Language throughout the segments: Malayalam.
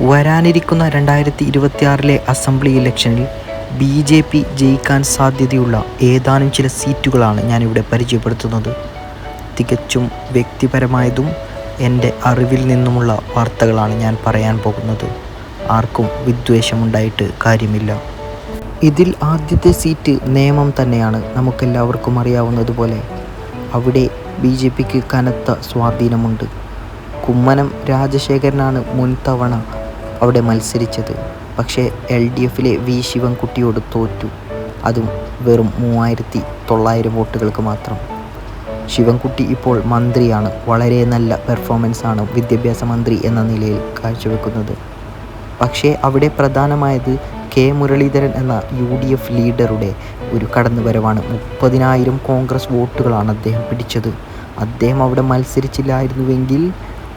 വരാനിരിക്കുന്ന രണ്ടായിരത്തി ഇരുപത്തിയാറിലെ അസംബ്ലി ഇലക്ഷനിൽ ബി ജെ പി ജയിക്കാൻ സാധ്യതയുള്ള ഏതാനും ചില സീറ്റുകളാണ് ഞാനിവിടെ പരിചയപ്പെടുത്തുന്നത്. തികച്ചും വ്യക്തിപരമായതും എന്റെ അറിവിൽ നിന്നുമുള്ള വാർത്തകളാണ് ഞാൻ പറയാൻ പോകുന്നത്. ആർക്കും വിദ്വേഷമുണ്ടായിട്ട് കാര്യമില്ല. ഇതിൽ ആദ്യത്തെ സീറ്റ് നിയമം തന്നെയാണ് നമുക്കെല്ലാവർക്കും അറിയാവുന്നതുപോലെ അവിടെ ബി ജെ പിക്ക് കനത്ത സ്വാധീനമുണ്ട്. കുമ്മനം രാജശേഖരനാണ് മുൻ തവണ അവിടെ മത്സരിച്ചത്. പക്ഷേ എൽ ഡി എഫിലെ വി ശിവൻകുട്ടിയോട് തോറ്റു. അതും വെറും മൂവായിരത്തി തൊള്ളായിരം വോട്ടുകൾക്ക് മാത്രം. ശിവൻകുട്ടി ഇപ്പോൾ മന്ത്രിയാണ്. വളരെ നല്ല പെർഫോമൻസാണ് വിദ്യാഭ്യാസ മന്ത്രി എന്ന നിലയിൽ കാഴ്ചവെക്കുന്നത്. പക്ഷേ അവിടെ പ്രധാനമായത് കെ മുരളീധരൻ എന്ന യു ഡി എഫ് ലീഡറുടെ ഒരു കടന്നുവരവാണ്. മുപ്പതിനായിരം കോൺഗ്രസ് വോട്ടുകളാണ് അദ്ദേഹം പിടിച്ചത്. അദ്ദേഹം അവിടെ മത്സരിച്ചില്ലായിരുന്നുവെങ്കിൽ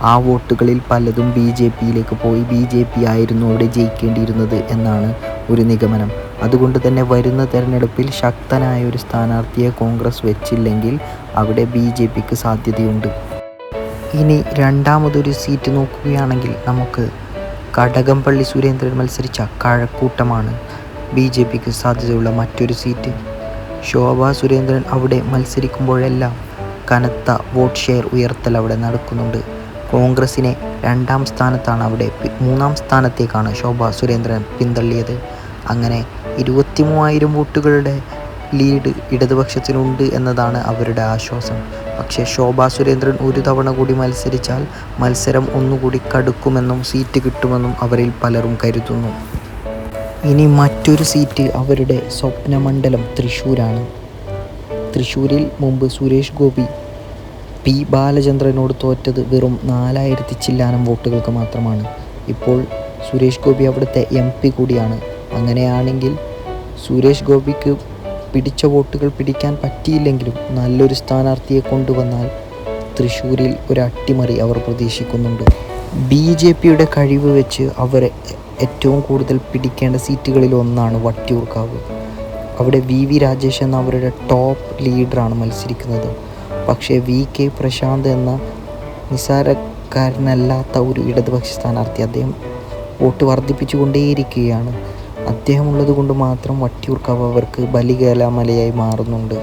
ആ വോട്ടുകളിൽ പലതും ബി ജെ പിയിലേക്ക് പോയി ബി ജെ പി ആയിരുന്നു അവിടെ ജയിക്കേണ്ടിയിരുന്നത് എന്നാണ് ഒരു നിഗമനം. അതുകൊണ്ട് തന്നെ വരുന്ന തെരഞ്ഞെടുപ്പിൽ ശക്തനായ ഒരു സ്ഥാനാർത്ഥിയെ കോൺഗ്രസ് വെച്ചില്ലെങ്കിൽ അവിടെ ബി ജെ പിക്ക് സാധ്യതയുണ്ട്. ഇനി രണ്ടാമതൊരു സീറ്റ് നോക്കുകയാണെങ്കിൽ നമുക്ക് കടകംപള്ളി സുരേന്ദ്രൻ മത്സരിച്ച കഴക്കൂട്ടമാണ് ബി ജെ പിക്ക് സാധ്യതയുള്ള മറ്റൊരു സീറ്റ്. ശോഭ സുരേന്ദ്രൻ അവിടെ മത്സരിക്കുമ്പോഴെല്ലാം കനത്ത വോട്ട് ഷെയർ ഉയർത്തൽ അവിടെ നടക്കുന്നുണ്ട്. കോൺഗ്രസിനെ രണ്ടാം സ്ഥാനത്താണ് അവിടെ മൂന്നാം സ്ഥാനത്തേക്കാണ് ശോഭ സുരേന്ദ്രൻ പിന്തള്ളിയത്. അങ്ങനെ ഇരുപത്തി മൂവായിരം വോട്ടുകളുടെ ലീഡ് ഇടതുപക്ഷത്തിനുണ്ട് എന്നതാണ് അവരുടെ ആശ്വാസം. പക്ഷേ ശോഭാ സുരേന്ദ്രൻ ഒരു തവണ കൂടി മത്സരിച്ചാൽ മത്സരം ഒന്നുകൂടി കടുക്കുമെന്നും സീറ്റ് കിട്ടുമെന്നും അവരിൽ പലരും കരുതുന്നു. ഇനി മറ്റൊരു സീറ്റ് അവരുടെ സ്വപ്നമണ്ഡലം തൃശ്ശൂരാണ് തൃശ്ശൂരിൽ മുമ്പ് സുരേഷ് ഗോപി പി ബാലചന്ദ്രനോട് തോറ്റത് വെറും നാലായിരത്തി ചില്ലാനം വോട്ടുകൾക്ക് മാത്രമാണ്. ഇപ്പോൾ സുരേഷ് ഗോപി അവിടുത്തെ എം പി കൂടിയാണ്. അങ്ങനെയാണെങ്കിൽ സുരേഷ് ഗോപിക്ക് പിടിച്ച വോട്ടുകൾ പിടിക്കാൻ പറ്റിയില്ലെങ്കിലും നല്ലൊരു സ്ഥാനാർത്ഥിയെ കൊണ്ടുവന്നാൽ തൃശ്ശൂരിൽ ഒരു അട്ടിമറി അവർ പ്രതീക്ഷിക്കുന്നുണ്ട്. ബി ജെ പിയുടെ കഴിവ് വെച്ച് അവർ ഏറ്റവും കൂടുതൽ പിടിക്കേണ്ട സീറ്റുകളിൽ ഒന്നാണ് വട്ടിയൂർക്കാവ്. അവിടെ വി വി രാജേഷ് എന്ന അവരുടെ ടോപ്പ് ലീഡറാണ് മത്സരിക്കുന്നത്. പക്ഷേ വി കെ പ്രശാന്ത് എന്ന നിസാരക്കാരനല്ലാത്ത ഒരു ഇടതുപക്ഷ സ്ഥാനാർത്ഥി അദ്ദേഹം വോട്ട് വർദ്ധിപ്പിച്ചുകൊണ്ടേയിരിക്കുകയാണ്. അദ്ദേഹം ഉള്ളത് കൊണ്ട് മാത്രം വട്ടിയൂർക്കാവ് അവർക്ക് ബലികേലാമലയായി മാറുന്നുണ്ട്.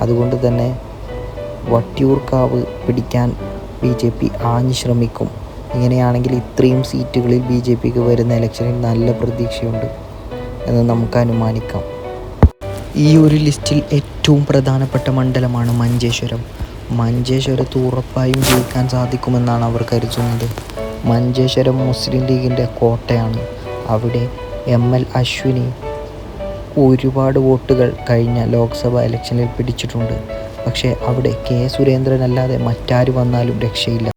അതുകൊണ്ട് തന്നെ വട്ടിയൂർക്കാവ് പിടിക്കാൻ ബി ജെ പി ആഞ്ഞു ശ്രമിക്കും. ഇങ്ങനെയാണെങ്കിൽ ഇത്രയും സീറ്റുകളിൽ ബി ജെ പിക്ക് വരുന്ന ഇലക്ഷനിൽ നല്ല പ്രതീക്ഷയുണ്ട് എന്ന് നമുക്ക് അനുമാനിക്കാം. ഈ ഒരു ലിസ്റ്റിൽ ഏറ്റവും പ്രധാനപ്പെട്ട മണ്ഡലമാണ് മഞ്ചേശ്വരം. മഞ്ചേശ്വരത്ത് ഉറപ്പായും ജയിക്കാൻ സാധിക്കുമെന്നാണ് അവർ കരുതുന്നത്. മഞ്ചേശ്വരം മുസ്ലിം ലീഗിന്റെ കോട്ടയാണ്. അവിടെ എം എൽ അശ്വിനി ഒരുപാട് വോട്ടുകൾ കഴിഞ്ഞ ലോക്സഭ ഇലക്ഷനിൽ പിടിച്ചിട്ടുണ്ട്. പക്ഷേ അവിടെ കെ സുരേന്ദ്രൻ അല്ലാതെ മറ്റാര് വന്നാലും രക്ഷയില്ല.